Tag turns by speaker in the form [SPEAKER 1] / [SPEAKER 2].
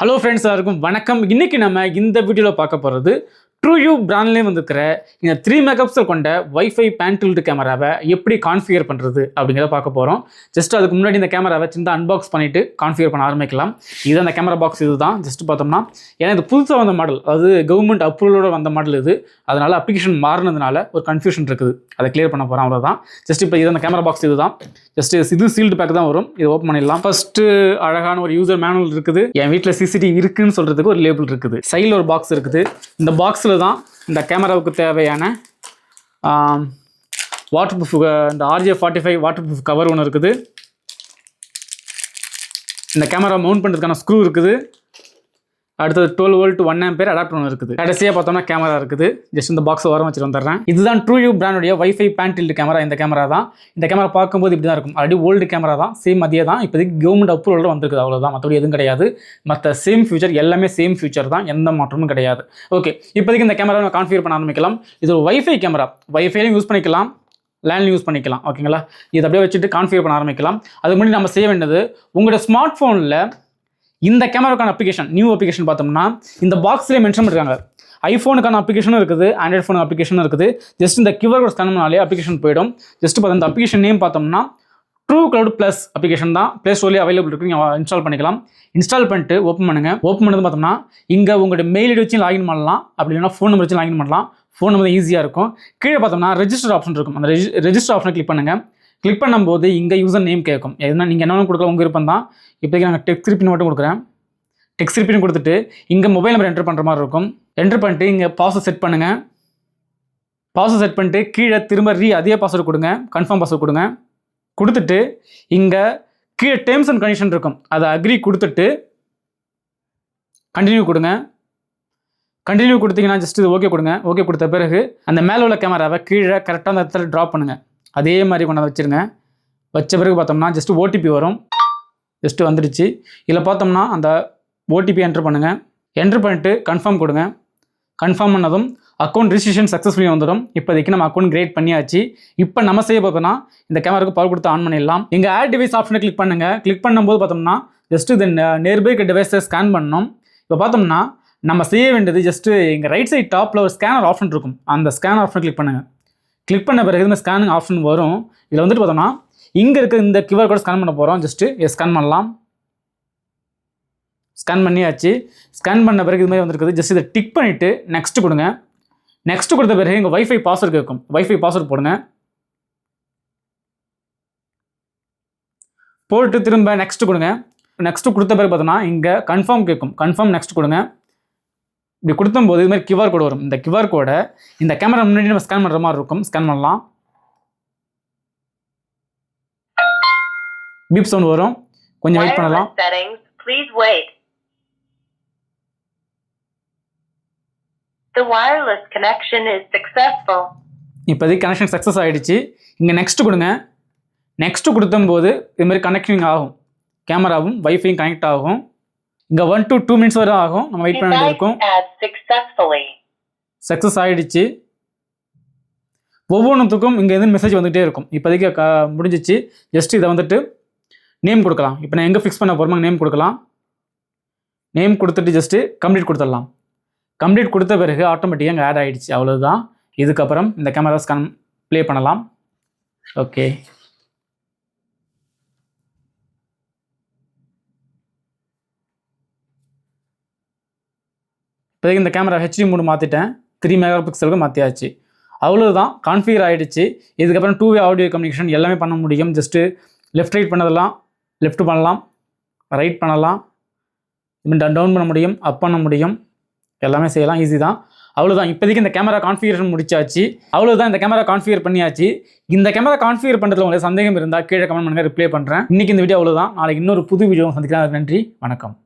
[SPEAKER 1] Hello friends எல்லாருக்கும் வணக்கம். இன்னைக்கு நம்ம இந்த வீடியோவில் பார்க்க போகிறது ட்ரூயூ பிராண்ட்லேயும் வந்துருக்கிற இந்த த்ரீ மெகாபிக்சல் கொண்ட வைஃபை பேன்டில்டு கேமராவை எப்படி கான்ஃபிகர் பண்ணுறது அப்படிங்கிறத பார்க்க போகிறோம் ஜஸ்ட் அதுக்கு முன்னாடி இந்த கேமராவை சின்ன அன்பாக்ஸ் பண்ணிவிட்டு கான்ஃபிகர் பண்ண ஆரம்பிக்கலாம். இது அந்த கேமரா பாக்ஸ் இது தான் ஜஸ்ட் பார்த்தோம்னா ஏன்னா இது புதுசாக வந்த மாடல் அது கவர்மெண்ட் அப்ரூவலோட வந்த மாடல் இது. அதனால் அப்ளிகேஷன் மாறினதுனால ஒரு கன்ஃபியூஷன் இருக்குது. அதை கிளியர் பண்ண போகிறோம் அவ்வளோதான் ஜஸ்ட் இப்போ இது அந்த கேமரா பாக்ஸ் இது தான் ஜஸ்ட் இது சீல்டு பேக் தான் வரும். இதை ஓப்பன் பண்ணிடலாம். ஃபஸ்ட்டு அழகான ஒரு யூசர் மேனுவல் இருக்குது. என் வீட்டில் சிசிடிவி இருக்குன்னு சொல்கிறதுக்கு ஒரு லேபிள் இருக்குது. சைடில் ஒரு பாக்ஸ் இருக்குது. இந்த பாக்ஸில் தான் இந்த கேமராவுக்கு தேவையான வாட்டர் ப்ரூஃப் இந்த RJ forty five waterproof cover ஒன்று இருக்குது. இந்த கேமரா மவுண்ட் பண்ணுறதுக்கான ஸ்க்ரூ இருக்குது. அடுத்தது twelve volt one ampere adapter ஒன்று இருக்குது. கடைசியாக பார்த்தோம்னா கேமரா இருக்குது. ஜஸ்ட் இந்த பாக்ஸ் வர வச்சுட்டு வந்துடுறேன். இதுதான் ட்ரூ யூ பிராண்டுடைய வைஃபை பேண்டில்டு கேமரா இந்த கேமரா தான். இந்த கேமரா பார்க்கும்போது இப்படி தான் இருக்கும். ஆல்ரெடி ஓல்டு கேமரா தான். சேம் அதே தான். இப்போதைக்கு கவர்மெண்ட் அப்ரூவல் வந்திருக்குது. அவ்வளோதான் மற்றபடி எதுவும் கிடையாது. மற்ற சேம் ஃபியூச்சர் எல்லாமே சேம் ஃபியூச்சர் தான். எந்த மாற்றமும் கிடையாது. ஓகே இப்போதைக்கு இந்த கேமரா நம்ம கான்ஃபிகர் பண்ண ஆரம்பிக்கலாம். இது ஒரு வைஃபை கேமரா வைஃபைலையும் யூஸ் பண்ணிக்கலாம். லேண்ட்லையும் யூஸ் பண்ணிக்கலாம். ஓகேங்களா இதை அப்படியே வச்சுட்டு கான்ஃபிகர் பண்ண ஆரம்பிக்கலாம். அதுக்கு முன்னாடி நம்ம செய்ய வேண்டியது உங்களோட ஸ்மார்ட் ஃபோனில் இந்த கேமராக்கான அப்ளிகேஷன் நியூ அப்ளிகேஷன் பார்த்தோம்னா இந்த பாக்ஸ்லேயே மென்ஷன் பண்ணிருக்காங்க. ஐஃபோனுக்கான அப்ளிகேஷனும் இருக்குது ஆண்ட்ராய்ட் ஃபோன் அப்ளிகேஷனும் இருக்குது. ஜஸ்ட் இந்த கியூஆர் கோட் ஸ்கேன் பண்ணாலே அப்ளிகேஷன் போயிடும். ஜஸ்ட் பார்த்தா இந்த அப்ளிகேஷன் நேம் பார்த்தோம்னா ட்ரூ கிளவுட் ப்ளஸ் அப்ளிகேஷன் தான். ப்ளே ஸ்டோர்லேயே அவைலபிள் இருக்குது நீங்கள் இன்ஸ்டால் பண்ணிக்கலாம். இன்ஸ்டால் பண்ணிட்டு ஓப்பன் பண்ணுங்கள் ஓப்பன் பண்ணது பார்த்தோம்னா இங்கே உங்களோட மெயில் ஐடி வச்சு லாகின் பண்ணலாம். அப்படி இல்லைனா ஃபோன் நம்பர் வச்சு லாகின் பண்ணலாம். ஃபோன் நம்பர் ஈஸியாக இருக்கும். கீழே பார்த்தோம்னா ரெஜிஸ்டர் ஆப்ஷன் இருக்கும். அந்த ரெஜிஸ்டர் ஆப்ஷனை கிளிக் பண்ணுங்கள் கிளிக் பண்ணும்போது இங்கே யூசர் நேம் கேட்கும் எதுனா நீங்கள் என்ன கொடுக்கலாம் உங்கள் விருப்பம் தான். இப்போதைக்கு நாங்கள் டெக்ஸ்ட் ரிப்பின் மட்டும் கொடுக்குறேன். டெக்ஸ்ட் ரிப்பின் கொடுத்துட்டு இங்கே மொபைல் நம்பர் என்டர் பண்ணுற மாதிரி இருக்கும். என்டர் பண்ணிட்டு இங்கே பாஸ்வேர்ட் செட் பண்ணுங்கள் பாஸ்வேர்ட் செட் பண்ணிட்டு கீழே திரும்ப ரீ அதே பாஸ்வேர்டு கொடுங்க. கன்ஃபார்ம் பாஸ்வேர்ட் கொடுங்க. கொடுத்துட்டு இங்கே கீழே டேர்ம்ஸ் அண்ட் கண்டிஷன் இருக்கும். அதை அக்ரி கொடுத்துட்டு கண்டினியூ கொடுங்க. கண்டினியூ கொடுத்தீங்கன்னா ஜஸ்ட் இது ஓகே கொடுங்க. ஓகே கொடுத்த பிறகு அந்த மேலே உள்ள கேமராவை கீழே கரெக்டாக அந்த இடத்துல ட்ராப் பண்ணுங்கள் அதே மாதிரி கொண்டு வச்சுருங்க. வச்ச பிறகு பார்த்தோம்னா ஜஸ்ட்டு ஓடிபி வரும். ஜஸ்ட்டு வந்துடுச்சு. இதில் பார்த்தோம்னா அந்த ஓடிபி என்ட்ரு பண்ணுங்கள் என்ட்ரு பண்ணிட்டு கன்ஃபார்ம் கொடுங்க. கன்ஃபார்ம் பண்ணதும் அக்கௌண்ட் ரிஜிஸ்ட்ரேஷன் சக்ஸஸ்ஃபுல்லி வந்துடும். இப்போதைக்கு நம்ம அக்கௌண்ட் கிரியேட் பண்ணியாச்சு. இப்போ நம்ம செய்ய பார்த்தோம்னா இந்த கேமராக்கு பவர் கொடுத்து ஆன் பண்ணிடலாம். இங்கே ஆட் டிவைஸ் ஆப்ஷனை கிளிக் பண்ணுங்கள் கிளிக் பண்ணும்போது பார்த்தோம்னா ஜஸ்ட்டு இது நேர்பைக்கு டிவைஸை ஸ்கேன் பண்ணணும். இப்போ பார்த்தோம்னா நம்ம செய்ய வேண்டியது ஜஸ்ட்டு எங்கள் ரைட் சைட் டாப்பில் ஒரு ஸ்கேனர் ஆப்ஷன் இருக்கும். அந்த ஸ்கேனர் ஆப்ஷனை கிளிக் பண்ணுங்கள் கிளிக் பண்ண பிறகு இந்த ஸ்கேனிங் ஆப்ஷன் வரும். இதில் வந்துட்டு பார்த்தோம்னா இங்கே இருக்க இந்த கியூஆர் கோட் ஸ்கேன் பண்ண போகிறோம் ஜஸ்ட்டு ஸ்கேன் பண்ணலாம். ஸ்கேன் பண்ணியாச்சு. ஸ்கேன் பண்ண பிறகு இது மாதிரி வந்துருக்குது. ஜஸ்ட் இதை டிக் பண்ணிவிட்டு நெக்ஸ்ட் கொடுங்க. நெக்ஸ்ட் கொடுத்த பிறகு இங்கே வைஃபை பாஸ்வேர்டு கேட்கும். ஒய்ஃபை பாஸ்வேர்டு போடுங்க. போட்டு திரும்ப நெக்ஸ்ட் கொடுங்க. நெக்ஸ்ட் கொடுத்த பிறகு பார்த்தோன்னா இங்கே கன்ஃபார்ம் கேட்கும். கன்ஃபார்ம் நெக்ஸ்ட் கொடுங்க. இப்படி கொடுத்தும்போது இது மாதிரி கியூஆர் கோடு வரும். இந்த கியூஆர் கோடை இந்த கேமரா முன்னாடி நம்ம ஸ்கேன் பண்ணுற மாதிரி இருக்கும். ஸ்கேன் பண்ணலாம். பீப் சவுண்ட் வரும். கொஞ்சம் வெயிட் பண்ணலாம்.
[SPEAKER 2] Please wait. The wireless connection is successful.
[SPEAKER 1] இப்போதைக்கு கனெக்ஷன் சக்ஸஸ் ஆகிடுச்சு இங்கே நெக்ஸ்ட் கொடுங்க. நெக்ஸ்ட் கொடுத்தும்போது இது மாதிரி கனெக்டிங் ஆகும். கேமராவும் வைஃபையும் கனெக்ட் ஆகும். இங்கே ஒன் டு டூ மினிட்ஸ் வரை ஆகும். நம்ம வெயிட் பண்ண
[SPEAKER 2] successfully.
[SPEAKER 1] சக்ஸஸ் ஆகிடுச்சு ஒவ்வொன்றுத்துக்கும் இங்கே இருந்து மெசேஜ் வந்துகிட்டே இருக்கும். இப்போதைக்கு க முடிஞ்சிச்சு. ஜஸ்ட் இதை வந்துட்டு நேம் கொடுக்கலாம். இப்போ நான் எங்கே ஃபிக்ஸ் பண்ண போகிறோமோ நேம் கொடுக்கலாம். நேம் கொடுத்துட்டு ஜஸ்ட்டு கம்ப்ளீட் கொடுத்துடலாம். கம்ப்ளீட் கொடுத்த பிறகு ஆட்டோமேட்டிக்காக இங்கே ஆட் ஆகிடுச்சு அவ்வளவுதான். இதுக்கப்புறம் இந்த கேமரா ஸ்கேன் ப்ளே பண்ணலாம். ஓகே இப்போதைக்கு இந்த கேமரா ஹெச்டி மூணு மாற்றிட்டேன் த்ரீ மெகா பிக்சலுக்கு மாற்றியாச்சு அவ்வளோதான் கான்ஃபிகர் ஆகிடுச்சு இதுக்கப்புறம் டூ வே ஆடியோ கம்யூனிகேஷன் எல்லாமே பண்ண முடியும். ஜஸ்ட்டு லெஃப்ட் ரைட் பண்ணதெல்லாம் லெஃப்ட் பண்ணலாம். ரைட் பண்ணலாம். டவுன் பண்ண முடியும். அப் பண்ண முடியும். எல்லாமே செய்யலாம். ஈஸி தான். அவ்வளோதான் இப்போதைக்கு இந்த கேமரா கான்ஃபிகரேஷன் முடிச்சாச்சு. அவ்வளோதான் இந்த கேமரா கான்ஃபிகர் பண்ணியாச்சு. இந்த கேமரா கான்ஃபிகர் பண்ணுறதுல உங்களுக்கு சந்தேகம் இருந்தால் கீழே கமெண்ட் பண்ணுங்க. ரிப்ளை பண்ணுறேன் இன்றைக்கி இந்த வீடியோ அவ்வளோதான் நாளைக்கு இன்னொரு புது வீடியோ சந்திக்கலாம் நன்றி. வணக்கம்.